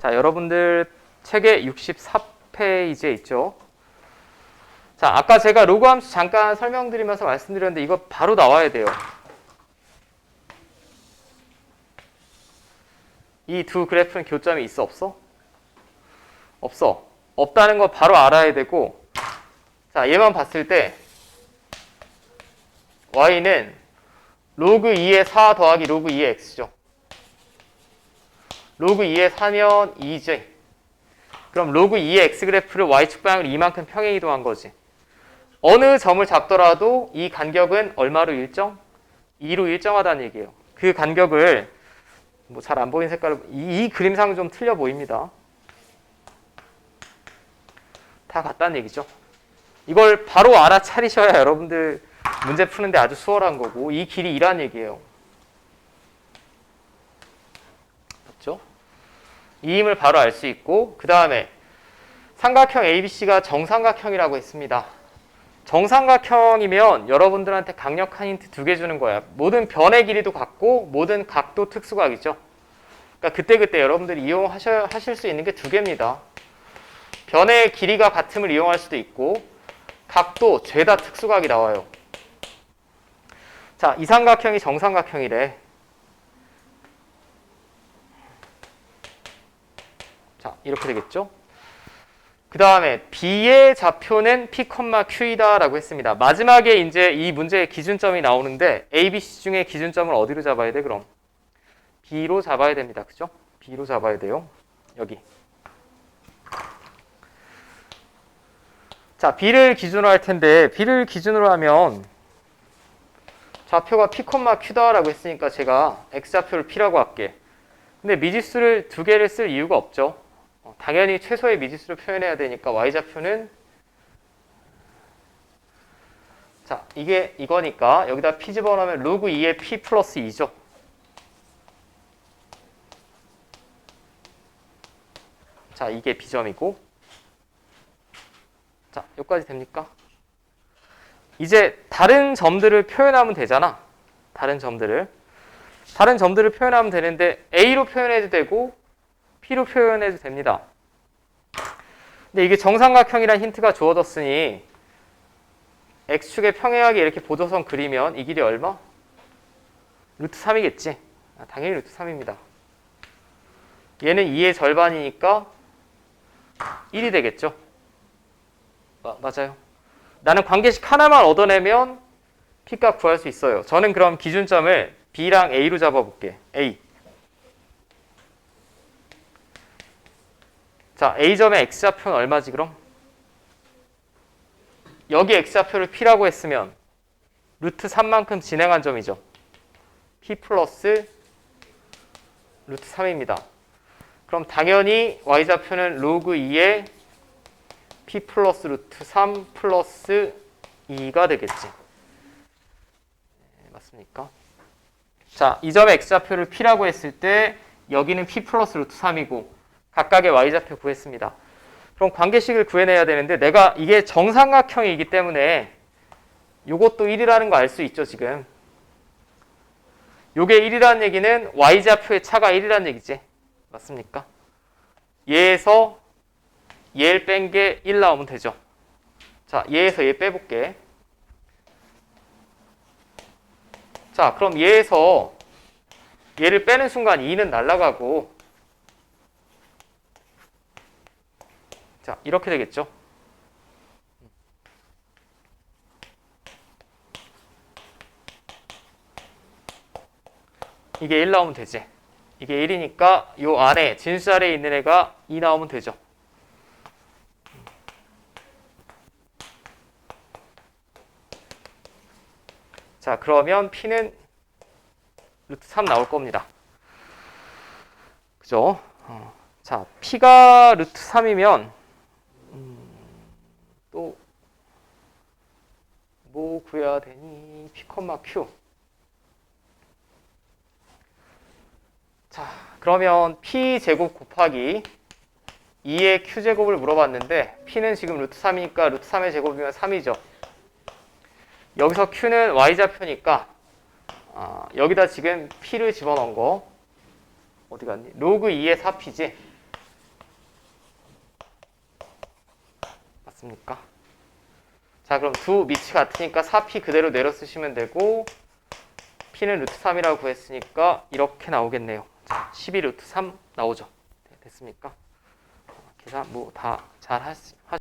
자, 여러분들 책에 64페이지에 있죠. 자, 아까 제가 로그 함수 잠깐 설명드리면서 말씀드렸는데 이거 바로 나와야 돼요. 이 두 그래프는 교점이 있어 없어? 없어. 없다는 거 바로 알아야 되고 자, 얘만 봤을 때 y는 로그 2의 4 더하기 로그 2의 x죠. 로그 2의 4면 2지. 그럼 로그 2의 x 그래프를 y축 방향으로 이만큼 평행 이동한 거지. 어느 점을 잡더라도 이 간격은 얼마로 일정? 2로 일정하다는 얘기예요. 그 간격을 뭐 잘 안 보이는 색깔로 이, 이 그림상 좀 틀려 보입니다. 다 같다는 얘기죠. 이걸 바로 알아차리셔야 여러분들 문제 푸는데 아주 수월한 거고 이 길이 2란 얘기예요. 맞죠? 이 힘을 바로 알 수 있고 그 다음에 삼각형 ABC가 정삼각형이라고 했습니다. 정삼각형이면 여러분들한테 강력한 힌트 두 개 주는 거야. 모든 변의 길이도 같고 모든 각도 특수각이죠. 그러니까 그때그때 여러분들이 이용하셔 하실 수 있는 게 두 개입니다. 변의 길이가 같음을 이용할 수도 있고 각도 죄다 특수각이 나와요. 자, 이 삼각형이 정삼각형이래. 자, 이렇게 되겠죠? 그 다음에 B의 좌표는 P, Q이다라고 했습니다. 마지막에 이제 이 문제의 기준점이 나오는데 A, B, C 중에 기준점을 어디로 잡아야 돼, 그럼? B로 잡아야 됩니다. 그죠? B로 잡아야 돼요. 여기. 자, B를 기준으로 할 텐데 B를 기준으로 하면 좌표가 P, Q다라고 했으니까 제가 X좌표를 P라고 할게. 근데 미지수를 두 개를 쓸 이유가 없죠. 어, 당연히 최소의 미지수를 표현해야 되니까 y좌표는 자 이게 이거니까 여기다 p 집어넣으면 로그 2의 p 플러스 2죠. 자 이게 b점이고 자 여기까지 됩니까? 이제 다른 점들을 표현하면 되잖아. 다른 점들을 다른 점들을 표현하면 되는데 a로 표현해도 되고 P로 표현해도 됩니다. 근데 이게 정삼각형이란 힌트가 주어졌으니 X축에 평행하게 이렇게 보조선 그리면 이 길이 얼마? 루트 3이겠지. 아, 당연히 루트 3입니다. 얘는 2의 절반이니까 1이 되겠죠. 마, 맞아요. 나는 관계식 하나만 얻어내면 P값 구할 수 있어요. 저는 그럼 기준점을 B랑 A로 잡아볼게. A. 자, A점의 X좌표는 얼마지 그럼? 여기 X좌표를 P라고 했으면 루트 3만큼 진행한 점이죠. P 플러스 루트 3입니다. 그럼 당연히 Y좌표는 로그 2의 P 플러스 루트 3 플러스 2가 되겠지. 네, 맞습니까? 자, 이 점의 X좌표를 P라고 했을 때 여기는 P 플러스 루트 3이고 각각의 y좌표 구했습니다. 그럼 관계식을 구해내야 되는데 내가 이게 정삼각형이기 때문에 이것도 1이라는 거 알 수 있죠 지금. 요게 1이라는 얘기는 y좌표의 차가 1이라는 얘기지. 맞습니까? 얘에서 얘를 뺀 게 1 나오면 되죠. 자, 얘에서 얘 빼볼게. 자, 그럼 얘에서 얘를 빼는 순간 2는 날아가고 자, 이렇게 되겠죠. 이게 1 나오면 되지. 이게 1이니까 요 안에 진수 아래에 있는 애가 2 나오면 되죠. 자, 그러면 P는 루트 3 나올 겁니다. 그죠? 어. 자, P가 루트 3이면 구해야 되니 P, Q. 자, 그러면 P 제곱 곱하기 2의 Q 제곱을 물어봤는데 P는 지금 루트 3이니까 루트 3의 제곱이면 3이죠. 여기서 Q는 Y좌표니까 아, 어, 여기다 지금 P를 집어넣은 거 어디 갔니? 로그 2의 4P지. 맞습니까? 자 그럼 두 밑이 같으니까 4p 그대로 내려 쓰시면 되고 p는 루트 3이라고 구했으니까 이렇게 나오겠네요. 자, 12 루트 3 나오죠. 네, 됐습니까? 계산 뭐 다 잘 하시.